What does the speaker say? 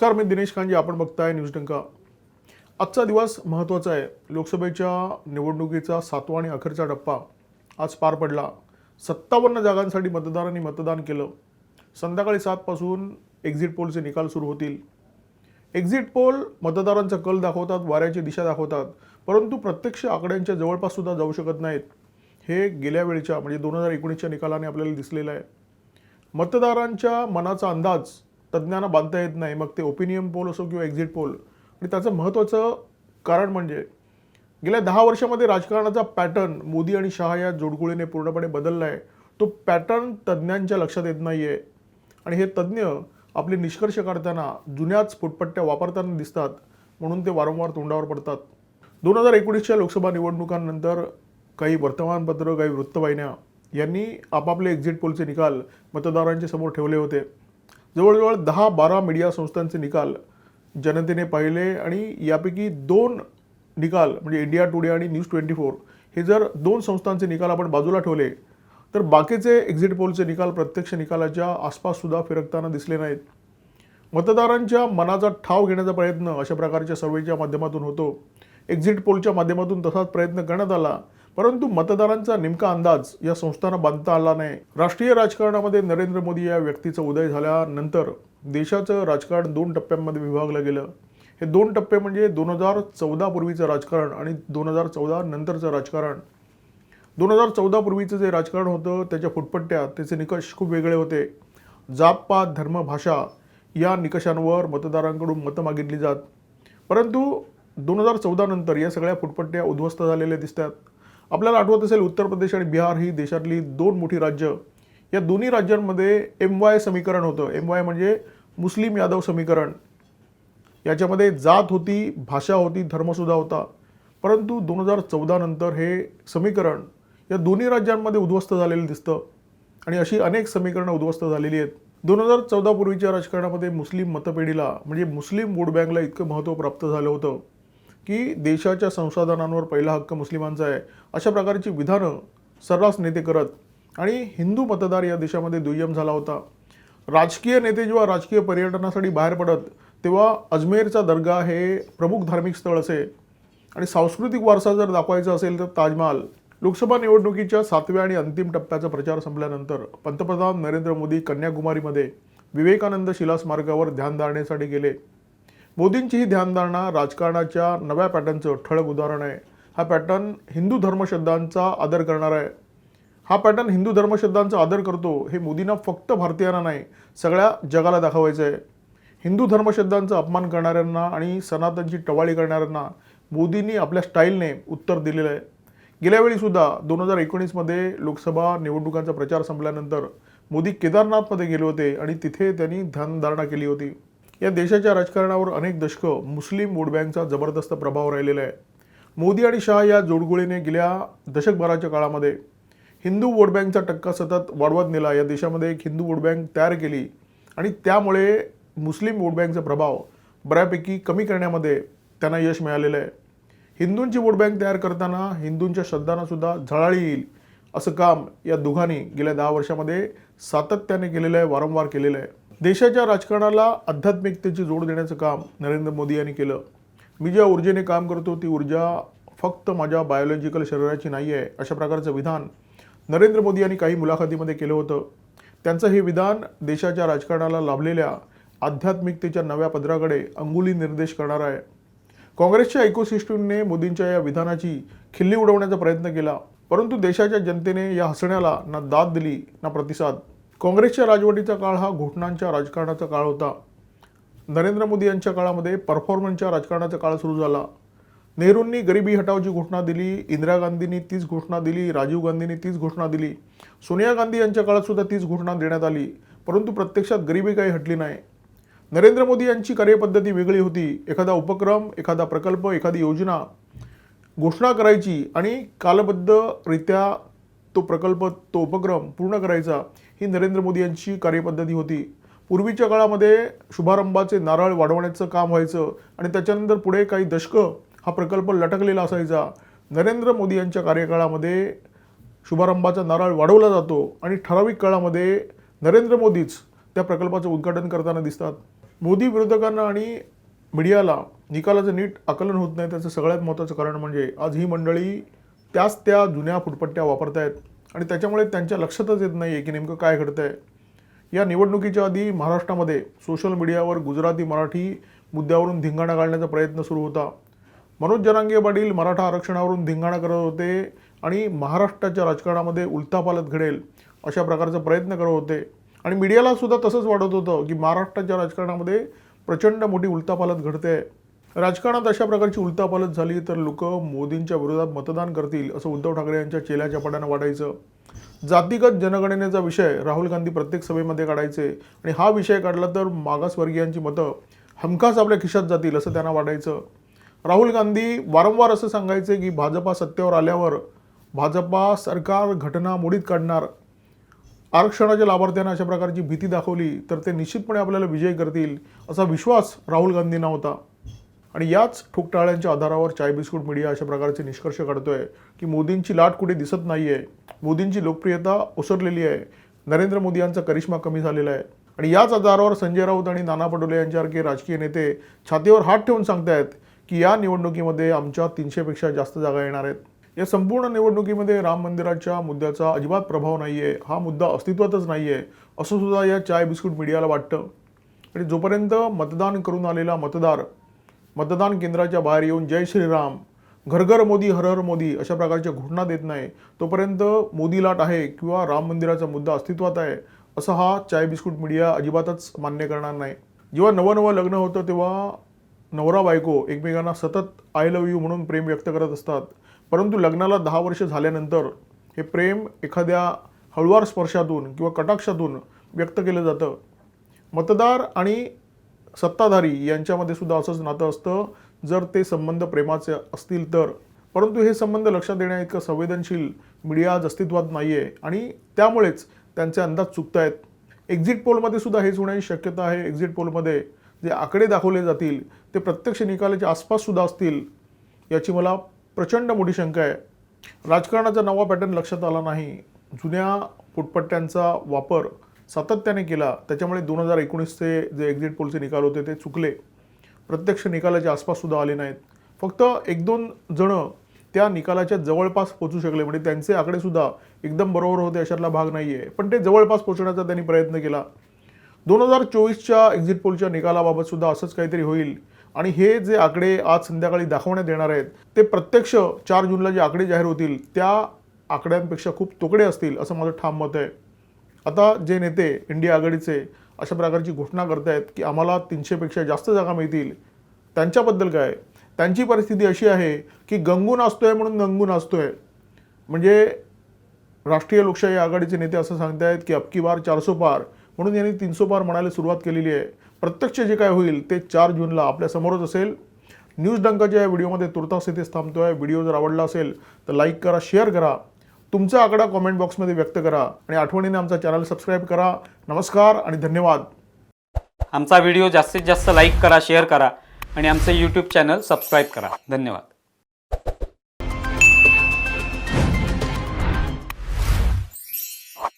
नमस्कार मी दिनेश कांजे. आपण बघताय न्यूज टंका आजचा दिवस महत्त्वाचा आहे. लोकसभेच्या निवडणुकीचा सातवा आणि अखेरचा टप्पा आज पार पडला. सत्तावन्न जागांसाठी मतदारांनी मतदान केलं. संध्याकाळी सातपासून एक्झिट पोलचे निकाल सुरू होतील. एक्झिट पोल मतदारांचा कल दाखवतात वाऱ्याची दिशा दाखवतात. परंतु प्रत्यक्ष आकड्यांच्या जवळपास सुद्धा जाऊ शकत नाहीत. हे गेल्या वेळच्या म्हणजे दोन हजार एकोणीसच्या निकालाने आपल्याला दिसलेलं आहे. मतदारांच्या मनाचा अंदाज तज्ज्ञांना बांधता येत नाही. मग ते ओपिनियन पोल असो किंवा एक्झिट पोल आणि त्याचं महत्त्वाचं कारण म्हणजे गेल्या दहा वर्षामध्ये राजकारणाचा पॅटर्न मोदी आणि शहा या जोडकुळीने पूर्णपणे बदलला आहे तो पॅटर्न तज्ज्ञांच्या लक्षात येत नाही आहे आणि हे तज्ज्ञ आपले निष्कर्ष काढताना जुन्याच फुटपट्ट्या वापरताना दिसतात. म्हणून ते वारंवार तोंडावर पडतात. दोन हजार एकोणीसच्या लोकसभा निवडणुकांनंतर काही वर्तमानपत्र काही वृत्तवाहिन्या यांनी आपापले एक्झिट पोलचे निकाल मतदारांच्या समोर ठेवले होते. जवळजवळ दहा बारा मीडिया संस्थांचे निकाल जनतेने पाहिले आणि यापैकी दोन निकाल म्हणजे इंडिया टुडे आणि न्यूज ट्वेंटी फोर हे जर दोन संस्थांचे निकाल आपण बाजूला ठेवले तर बाकीचे एक्झिट पोलचे निकाल प्रत्यक्ष निकालाच्या आसपाससुद्धा फिरकताना दिसले नाहीत. मतदारांच्या मनाचा ठाव घेण्याचा प्रयत्न अशा प्रकारच्या सर्वेच्या माध्यमातून होतो. एक्झिट पोलच्या माध्यमातून तसाच प्रयत्न करण्यात आला. परंतु मतदारांचा नेमका अंदाज या संस्थांना बांधता आला नाही. राष्ट्रीय राजकारणामध्ये नरेंद्र मोदी या व्यक्तीचा उदय झाल्यानंतर देशाचं राजकारण दोन टप्प्यांमध्ये विभागलं गेलं. हे दोन टप्पे म्हणजे दोन हजार चौदा पूर्वीचं राजकारण आणि दोन हजार चौदा नंतरचं राजकारण. दोन हजार चौदा पूर्वीचं जे राजकारण होतं त्याच्या फुटपट्ट्या त्याचे निकष खूप वेगळे होते. जातपात धर्म भाषा या निकषांवर मतदारांकडून मतं मागितली जात. परंतु दोन हजार चौदानंतर या सगळ्या फुटपट्ट्या उद्ध्वस्त झालेल्या दिसतात. आपल्याला आठवत असेल उत्तर प्रदेश आणि बिहार ही देशातली दोन मोठी राज्य. या दोन्ही राज्यांमध्ये एम वाय समीकरण होतं. एम वाय म्हणजे मुस्लिम यादव समीकरण. याच्यामध्ये जात होती भाषा होती धर्मसुद्धा होता. परंतु दोन हजार चौदानंतर हे समीकरण या दोन्ही राज्यांमध्ये उद्ध्वस्त झालेलं दिसतं. आणि अशी अनेक समीकरणं उद्ध्वस्त झालेली आहेत. दोन हजार चौदापूर्वीच्या राजकारणामध्ये मुस्लिम मतपेढीला म्हणजे मुस्लिम वोट बँकला इतकं महत्त्व प्राप्त झालं होतं. की देशाच्या संसाधनांवर पहिला हक्क मुस्लिमांचा आहे अशा प्रकारची विधानं सर्रास नेते करत आणि हिंदू मतदार या देशामध्ये दुय्यम झाला होता. राजकीय नेते जेव्हा राजकीय पर्यटनासाठी बाहेर पडत तेव्हा अजमेरचा दर्गा हे प्रमुख धार्मिक स्थळ असे. आणि सांस्कृतिक वारसा जर दाखवायचा असेल तर ताजमहाल लोकसभा निवडणुकीच्या सातव्या आणि अंतिम टप्प्याचा प्रचार संपल्यानंतर पंतप्रधान नरेंद्र मोदी कन्याकुमारीमध्ये विवेकानंद शिला स्मारकावर ध्यानधारणेसाठी गेले. मोदींची ही ध्यानधारणा राजकारणाच्या नव्या पॅटर्नचं ठळक उदाहरण आहे. हा पॅटर्न हिंदू धर्मशब्दांचा आदर करणारा आहे. हा पॅटर्न हिंदू धर्मशब्दांचा आदर करतो हे मोदींना फक्त भारतीयांना नाही सगळ्या जगाला दाखवायचं आहे. हिंदू धर्मशब्दांचा अपमान करणाऱ्यांना आणि सनातनची टवाळी करणाऱ्यांना मोदींनी आपल्या स्टाईलने उत्तर दिलेलं आहे. गेल्यावेळीसुद्धा दोन हजार एकोणीसमध्ये लोकसभा निवडणुकांचा प्रचार संपल्यानंतर मोदी केदारनाथमध्ये गेले होते आणि तिथे त्यांनी ध्यानधारणा केली होती. या देशाच्या राजकारणावर अनेक दशकं मुस्लिम वोट बँकचा जबरदस्त प्रभाव राहिलेला आहे. मोदी आणि शहा या जोडगोळीने गेल्या दशकभराच्या काळामध्ये हिंदू वोट बँकचा टक्का सतत वाढवत नेला. या देशामध्ये एक हिंदू वोट बँक तयार केली आणि त्यामुळे मुस्लिम वोट बँकचा प्रभाव बऱ्यापैकी कमी करण्यामध्ये त्यांना यश मिळालेलं आहे. हिंदूंची वोट बँक तयार करताना हिंदूंच्या श्रद्धांनासुद्धा झळाळी येईल असं काम या दोघांनी गेल्या दहा वर्षामध्ये सातत्याने केलेलं आहे वारंवार केलेलं आहे. देशाच्या राजकारणाला आध्यात्मिकतेची जोड देण्याचं काम नरेंद्र मोदी यांनी केलं. मी ज्या ऊर्जेने काम करतो ती ऊर्जा फक्त माझ्या बायोलॉजिकल शरीराची नाही आहे अशा प्रकारचं विधान नरेंद्र मोदी यांनी काही मुलाखतीमध्ये केलं होतं. त्यांचं हे विधान देशाच्या राजकारणाला लाभलेल्या आध्यात्मिकतेच्या नव्या पदराकडे अंगुली निर्देश करणार आहे. काँग्रेसच्या इकोसिस्टमने मोदींच्या या विधानाची खिल्ली उडवण्याचा प्रयत्न केला परंतु देशाच्या जनतेने या हसण्याला ना दाद दिली ना प्रतिसाद. काँग्रेसच्या राजवटीचा काळ हा घोषणांच्या राजकारणाचा काळ होता. नरेंद्र मोदी यांच्या काळामध्ये परफॉर्मन्सच्या राजकारणाचा काळ सुरू झाला. नेहरूंनी गरिबी हटावची घोषणा दिली इंदिरा गांधींनी तीच घोषणा दिली राजीव गांधींनी तीच घोषणा दिली. सोनिया गांधी यांच्या काळातसुद्धा तीच घोषणा देण्यात आली परंतु प्रत्यक्षात गरिबी काही हटली नाही. नरेंद्र मोदी यांची कार्यपद्धती वेगळी होती. एखादा उपक्रम एखादा प्रकल्प एखादी योजना घोषणा करायची आणि कालबद्धरित्या तो प्रकल्प तो उपक्रम पूर्ण करायचा ही नरेंद्र मोदी यांची कार्यपद्धती होती. पूर्वीच्या काळामध्ये शुभारंभाचे नारळ वाढवण्याचं काम व्हायचं आणि त्याच्यानंतर पुढे काही दशकं हा प्रकल्प लटकलेला असायचा. नरेंद्र मोदी यांच्या कार्यकाळामध्ये शुभारंभाचा नारळ वाढवला जातो आणि ठराविक काळामध्ये नरेंद्र मोदीच त्या प्रकल्पाचं उद्घाटन करताना दिसतात. मोदी विरोधकांना आणि मीडियाला निकालाचं नीट आकलन होत नाही त्याचं सगळ्यात महत्त्वाचं कारण म्हणजे आज ही मंडळी त्याच त्या जुन्या फुटपट्ट्या वापरतायत आणि त्याच्यामुळे त्यांच्या लक्षातच येत नाही आहे की नेमकं काय घडतं आहे या निवडणुकीच्या आधी महाराष्ट्रामध्ये सोशल मीडियावर गुजराती मराठी मुद्द्यावरून धिंगाणा घालण्याचा प्रयत्न सुरू होता. मनोज जरांगे पाटील मराठा आरक्षणावरून धिंगाणा करत होते आणि महाराष्ट्राच्या राजकारणामध्ये उलथापालत घडेल अशा प्रकारचा प्रयत्न करत होते. आणि मीडियालासुद्धा तसंच वाटत होतं की महाराष्ट्राच्या राजकारणामध्ये प्रचंड मोठी उलथापालत घडते राजकारणात अशा प्रकारची उलथापालत झाली तर लोक मोदींच्या विरोधात मतदान करतील असं उद्धव ठाकरे यांच्या चेल्याच्या पडानं वाढायचं जातीगत जनगणनेचा विषय राहुल गांधी प्रत्येक सभेमध्ये काढायचे आणि हा विषय काढला तर मागासवर्गीयांची मतं हमखास आपल्या खिशात जातील असं त्यांना वाटायचं. राहुल गांधी वारंवार असं सांगायचे की भाजपा सत्तेवर आल्यावर भाजपा सरकार घटना मोडीत काढणार. आरक्षणाच्या लाभार्थ्यांना अशा प्रकारची भीती दाखवली तर ते निश्चितपणे आपल्याला विजय करतील असा विश्वास राहुल गांधींना होता. आणि याच ठोकटाळ्यांच्या आधारावर चाय बिस्कुट मीडिया अशा प्रकारचे निष्कर्ष काढतोय की मोदींची लाट कुठे दिसत नाही आहे मोदींची लोकप्रियता ओसरलेली आहे. नरेंद्र मोदी यांचा करिश्मा कमी झालेला आहे. आणि याच आधारावर संजय राऊत आणि नाना पटोले यांच्यासारखे राजकीय नेते छातीवर हात ठेवून सांगतायत की या निवडणुकीमध्ये आमच्या तीनशेपेक्षा जास्त जागा येणार आहेत. या संपूर्ण निवडणुकीमध्ये राम मंदिराच्या मुद्द्याचा अजिबात प्रभाव नाही आहे हा मुद्दा अस्तित्वातच नाही आहे असं सुद्धा या चाय बिस्कुट मीडियाला वाटतं. आणि जोपर्यंत मतदान करून आलेला मतदार मतदान केंद्राच्या बाहेर येऊन जय श्रीराम घर घर मोदी हर हर मोदी अशा प्रकारच्या घोषणा देत नाही. तोपर्यंत मोदी लाट आहे किंवा राम मंदिराचा मुद्दा अस्तित्वात आहे असं हा चाय बिस्कुट मीडिया अजिबातच मान्य करणार नाही. जेव्हा नवं नवं लग्न होतं तेव्हा नवरा बायको एकमेकांना सतत आय लव्ह यू म्हणून प्रेम व्यक्त करत असतात. परंतु लग्नाला दहा वर्ष झाल्यानंतर हे प्रेम एखाद्या हळुवार स्पर्शातून किंवा कटाक्षातून व्यक्त केलं जातं. मतदार आणि सत्ताधारी यांच्यामध्ये सुद्धा असंच नातं असतं. जर ते संबंध प्रेमाचे असतील तर. परंतु हे संबंध लक्षात देण्या इतकं संवेदनशील मीडिया आज अस्तित्वात नाही आहे आणि त्यामुळेच त्यांचे अंदाज चुकत आहेत एक्झिट पोलमध्ये सुद्धा हेच होण्याची शक्यता आहे. एक्झिट पोलमध्ये जे आकडे दाखवले जातील ते प्रत्यक्ष निकालाच्या आसपाससुद्धा असतील याची मला प्रचंड मोठी शंका आहे. राजकारणाचा नवा पॅटर्न लक्षात आला नाही. जुन्या फुटपट्ट्यांचा वापर सातत्याने केला. त्याच्यामुळे दोन हजार एकोणीसचे जे एक्झिट पोलचे निकाल होते ते चुकले. प्रत्यक्ष निकालाच्या आसपाससुद्धा आले नाहीत. फक्त एक दोन जणं त्या निकालाच्या जवळपास पोचू शकले. म्हणजे त्यांचे आकडेसुद्धा एकदम बरोबर होते अशातला भाग नाही आहे पण ते जवळपास पोचण्याचा त्यांनी प्रयत्न केला. दोन हजार चोवीसच्या एक्झिट पोलच्या निकालाबाबतसुद्धा असंच काहीतरी होईल. आणि हे जे आकडे आज संध्याकाळी दाखवण्यात येणार आहेत ते प्रत्यक्ष चार जूनला जे आकडे जाहीर होतील त्या आकड्यांपेक्षा खूप तोकडे असतील असं माझं ठाम मत आहे. आता जे नेते इंडिया आघाडीचे अशा प्रकारची घोषणा करतायत की आम्हाला तीनशेपेक्षा जास्त जागा मिळतील त्यांच्याबद्दल काय? त्यांची परिस्थिती अशी आहे की गंगू नाचतोय म्हणून गंगू नाचतोय. म्हणजे राष्ट्रीय लोकशाही आघाडीचे नेते असं सांगतायत की अबकी बार चारसो पार म्हणून यांनी तीनसो पार म्हणायला सुरुवात केलेली आहे. प्रत्यक्ष जे काय होईल ते चार जूनला आपल्यासमोरच असेल. न्यूज डंकाच्या या व्हिडिओमध्ये तुर्तास इथेच आहे व्हिडिओ जर आवडला असेल तर लाईक करा शेअर करा. तुमचा आकडा कॉमेंट बॉक्समध्ये व्यक्त करा आणि आठवणीने आमचा चॅनल सबस्क्राईब करा. नमस्कार आणि धन्यवाद. आमचा व्हिडिओ जास्तीत जास्त लाईक करा शेअर करा आणि आमचं यूट्यूब चॅनल सबस्क्राईब करा. धन्यवाद.